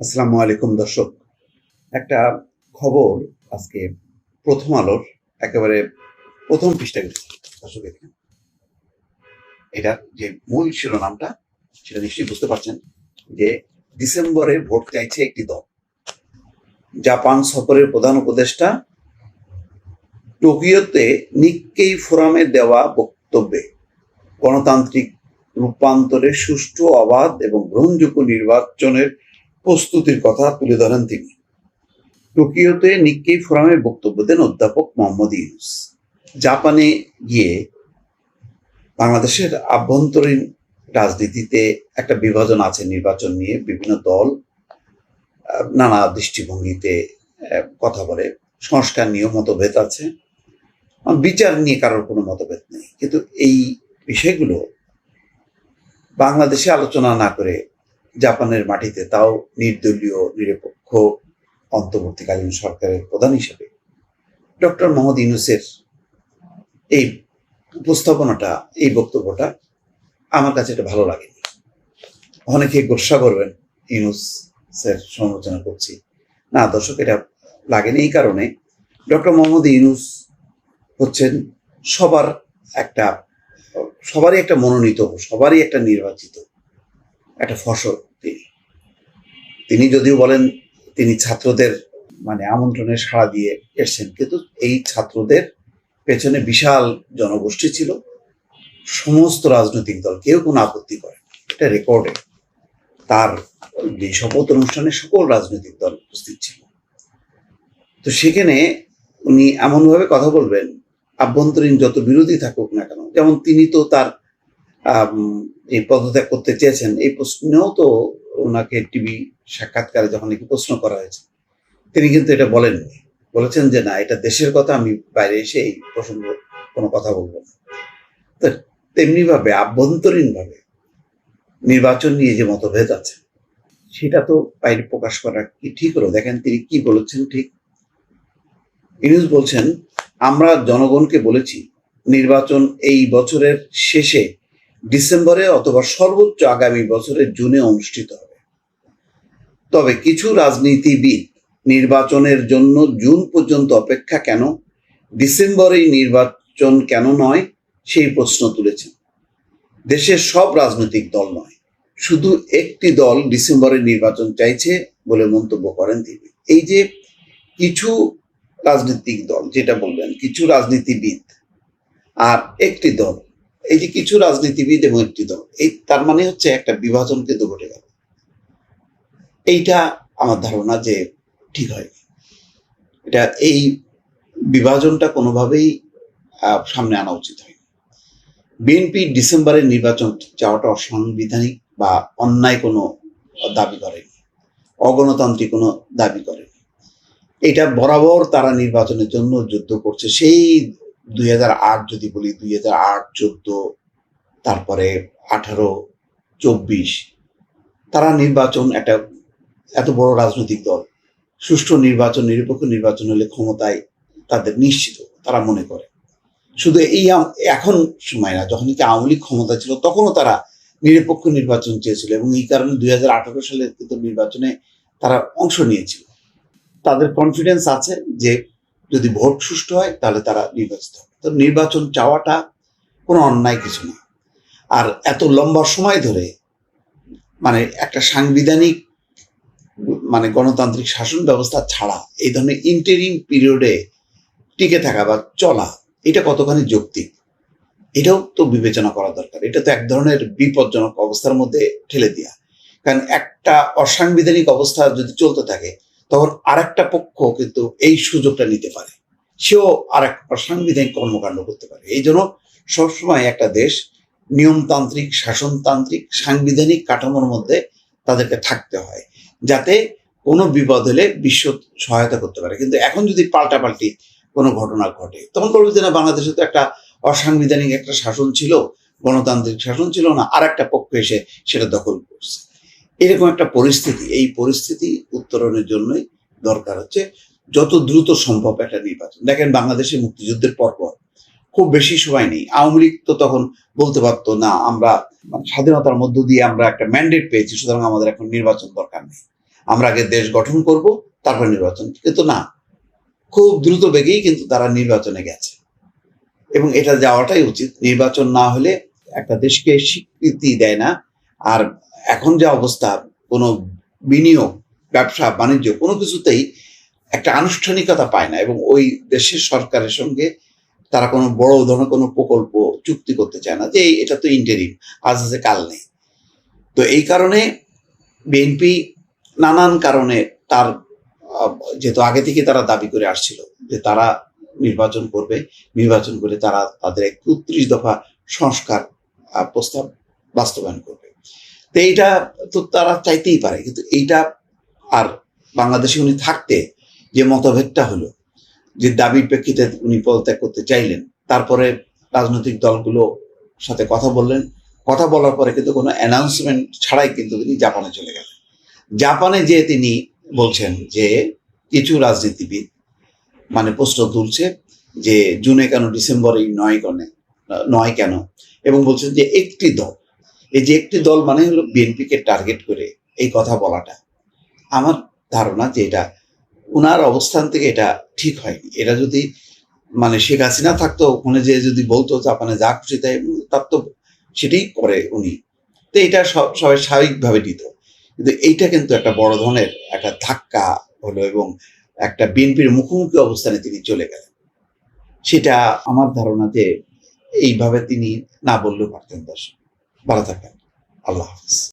আসসালামু আলাইকুম, দর্শক। একটা খবর আজকে প্রথম আলোর, একেবারে প্রথম পৃষ্ঠা গেছে, দর্শক দেখেন। এটা যে মূল শিরোনামটা, সেটা নিশ্চয়ই বুঝতে পারছেন যে ডিসেম্বরে ভোট চাইছে একটি দল। জাপান সফরের প্রধান উপদেষ্টা টোকিওতে নিক্কেই ফোরামে দেওয়া বক্তব্যে গণতান্ত্রিক রূপান্তরের সুষ্ঠু, অবাধ এবং গ্রহণযোগ্য নির্বাচনের প্রস্তুতির কথা তুলে ধরেন তিনি। টোকিওতে নিক্কেই ফোরামে বক্তব্য দেন অধ্যাপক মোহাম্মদ ইউনুস। জাপানে গিয়ে বাংলাদেশের আভ্যন্তরীণ রাজনীতিতে একটা বিভাজন আছে নির্বাচন নিয়ে। বিভিন্ন দল নানা দৃষ্টিভঙ্গিতে কথা বলে। সংস্কার নিয়েও মতভেদ আছে। বিচার নিয়ে কারোর কোনো মতভেদ নেই। কিন্তু এই বিষয়গুলো বাংলাদেশে আলোচনা না করে জাপানের মাটিতে, তাও নির্দলীয়, নিরপেক্ষ অন্তর্বর্তীকালীন সরকারের প্রধান হিসেবে। ডক্টর মোহাম্মদ ইউনুসের এই উপস্থাপনাটা, এই বক্তব্যটা আমার কাছে এটা ভালো লাগেনি। অনেকে গোসা করবেন ইউনুসের সমালোচনা করছি। না দর্শক, এটা লাগেনি এই কারণে। ডক্টর মোহাম্মদ ইউনুস হচ্ছেন সবার একটা, সবারই একটা মনোনীত, সবারই একটা নির্বাচিত একটা ফসল তিনি তিনি যদিও বলেন তিনি ছাত্রদের মানে আমন্ত্রণে সাড়া দিয়ে এসছেন, কিন্তু এই ছাত্রদের পেছনে বিশাল জনগোষ্ঠী ছিল। সমস্ত রাজনৈতিক দল, কেউ কোনো আপত্তি করে এটা রেকর্ডে। তার যে শপথ অনুষ্ঠানে সকল রাজনৈতিক দল উপস্থিত ছিল। তো সেখানে উনি এমনভাবে কথা বলবেন, আভ্যন্তরীণ যত বিরোধী থাকুক না কেন, যেমন তিনি তো তার এই পদত্যাগ করতে চেয়েছেন, এই প্রশ্নেও তো ওনাকে টিভি সাক্ষাৎকারে যখন নাকি প্রশ্ন করা হয়েছে, তিনি কিন্তু এটা বলেননি। বলেছেন যে, না, এটা দেশের কথা, আমি বাইরে এসে এই প্রসঙ্গ কোনো কথা বলব না। তো তেমনি ভাবে আভ্যন্তরীণ ভাবে নির্বাচন নিয়ে যে মতভেদ আছে, সেটা তো বাইরে প্রকাশ করা কি ঠিক হলো? দেখেন, তিনি কি বলেছেন ঠিক? ইউনুস বলছেন, আমরা জনগণকে বলেছি, নির্বাচন এই বছরের শেষে ডিসেম্বরে অথবা সর্বোচ্চ আগামী বছরের জুনে অনুষ্ঠিত হবে। তবে কিছু রাজনীতিবিদ নির্বাচনের জন্য জুন পর্যন্ত অপেক্ষা কেন, ডিসেম্বরেই নির্বাচন কেন নয়, সেই প্রশ্ন তুলেছেন। দেশের সব রাজনৈতিক দল নয়, শুধু একটি দল ডিসেম্বরে নির্বাচন চাইছে বলে মন্তব্য করেন তিনি। এই যে কিছু রাজনৈতিক দল, যেটা বলবেন কিছু রাজনীতিবিদ আর একটি দল এই যে কিছু রাজনীতিবিদ এবং একটি দল, এই তার মানে হচ্ছে একটা বিভাজন কিন্তু ঘটে গেল। এইটা আমার ধারণা যে ঠিক হয়নি এটা এই বিভাজনটা কোনোভাবেই সামনে আনা উচিত হয়নি। বিএনপি ডিসেম্বরের নির্বাচন চাওয়াটা অসাংবিধানিক বা অন্যায় কোনো দাবি করেনি। অগণতান্ত্রিক কোনো দাবি করেনি। এটা বরাবর তারা নির্বাচনের জন্য যুদ্ধ করছে, সেই দুই হাজার আট যদি বলি, দুই হাজার আট তারপরে আঠারো, চব্বিশ, তারা নির্বাচন একটা এত বড় রাজনৈতিক দল। সুষ্ঠু নির্বাচন, নিরপেক্ষ নির্বাচন হলে ক্ষমতায় তাদের নিশ্চিত, তারা মনে করে। শুধু এই এখন সময় না, যখন কি আওয়ামী লীগ ক্ষমতা ছিল, তখনও তারা নিরপেক্ষ নির্বাচন চেয়েছিল এবং এই কারণে দুই সালের কিন্তু নির্বাচনে তারা অংশ নিয়েছিল। তাদের কনফিডেন্স আছে যে যদি ভোট সুষ্ঠু হয়, তাহলে তারা নির্বাচিত হবে। তো নির্বাচন চাওয়াটা কোনো অন্যায় কিছু না। আর এত লম্বা সময় ধরে মানে একটা সাংবিধানিক মানে গণতান্ত্রিক শাসন ব্যবস্থা ছাড়া এই ধরনের ইন্টারিম পিরিয়ডে টিকে থাকা বা চলা, এটা কতখানি যৌক্তিক? এটাও তো বিবেচনা করা দরকার। এটা তো এক ধরনের বিপজ্জনক অবস্থার মধ্যে ঠেলে দেওয়া কারণ একটা অসাংবিধানিক অবস্থা যদি চলতে থাকে তখন আরেকটা পক্ষ কিন্তু এই সুযোগটা নিতে পারে। সেও আরেক অসাংবিধানিক কর্মকাণ্ড করতে পারে। এই জন্য সবসময় একটা দেশ নিয়মতান্ত্রিক, শাসনতান্ত্রিক, সাংবিধানিক কাঠামোর মধ্যে তাদেরকে থাকতে হয়, যাতে কোনো বিপদ হলে বিশ্ব সহায়তা করতে পারে। কিন্তু এখন যদি পাল্টাপাল্টি কোনো ঘটনা ঘটে, তখন বলবে যে না, বাংলাদেশে তো একটা অসাংবিধানিক একটা শাসন ছিল, গণতান্ত্রিক শাসন ছিল না আর একটা পক্ষ এসে সেটা দখল করছে। এরকম একটা পরিস্থিতি, এই পরিস্থিতি উত্তরণের জন্যই দরকার হচ্ছে যত দ্রুত সম্ভব একটা নির্বাচন। দেখেন বাংলাদেশে মুক্তিযুদ্ধের পরপর খুব বেশি সময় নেই। আওয়ামী লীগ তো তখন বলতে পারতো, না, আমরা স্বাধীনতার মধ্য দিয়ে আমরা একটা ম্যান্ডেট পেয়েছি, সুতরাং আমাদের এখন নির্বাচন দরকার নেই। আমরা আগে দেশ গঠন করব, তারপর নির্বাচন। কিন্তু না, খুব দ্রুত বেগেই কিন্তু তারা নির্বাচনে গেছে। এবং এটা যাওয়াটাই উচিত। নির্বাচন না হলে একটা দেশকে স্বীকৃতি দেয় না। আর এখন যা অবস্থা, কোনো বিনিয়োগ, ব্যবসা, বাণিজ্য, কোনো কিছুতেই একটা আনুষ্ঠানিকতা পায় না এবং ওই দেশের সরকারের সঙ্গে তারা কোনো বড় ধরনের কোনো প্রকল্প, চুক্তি করতে চায় না যে এটা তো ইন্টারিম আজ আছে, কাল নেই। তো এই কারণে বিএনপি নানান কারণে তার যেহেতু আগে থেকে তারা দাবি করে আসছিল যে তারা নির্বাচন করবে, নির্বাচন করে তারা তাদের একত্রিশ দফা সংস্কার প্রস্তাব বাস্তবায়ন করবে। তো এইটা তো তারা চাইতেই পারে, কিন্তু এইটা আর বাংলাদেশে উনি থাকতে যে মতভেদটা হলো, যে দাবির প্রেক্ষিতে উনি পদত্যাগ করতে চাইলেন, তারপরে রাজনৈতিক দলগুলো সাথে কথা বললেন। কথা বলার পরে কিন্তু কোনো অ্যানাউন্সমেন্ট ছাড়াই কিন্তু তিনি জাপানে চলে গেলেন। জাপানে যে তিনি বলছেন যে কিছু রাজনীতিবিদ মানে প্রশ্ন তুলছে যে জুনে কেন ডিসেম্বরেই নয় কেন নয় কেন? এবং বলছেন যে একটি দল এই যে একটি দল মানে হলো বিএনপিকে টার্গেট করে এই কথা বলাটা। আমার ধারণা যে এটা উনার অবস্থান থেকে এটা ঠিক হয়নি। এটা যদি মানে শেখ হাসিনা থাকতো, ওখানে যে যদি বলতো জাপানে যা খুশি তাই তার তো সেটাই করে উনি। তো এটা সব সবাই স্বাভাবিকভাবে নিত কিন্তু এইটা কিন্তু একটা বড় ধরনের একটা ধাক্কা হলো এবং একটা বিএনপির মুখোমুখি অবস্থানে তিনি চলে গেলেন। সেটা আমার ধারণা যে এইভাবে তিনি না বললেও পারতেন দর্শক। ভালো থাকেন। আল্লাহ হাফিজ।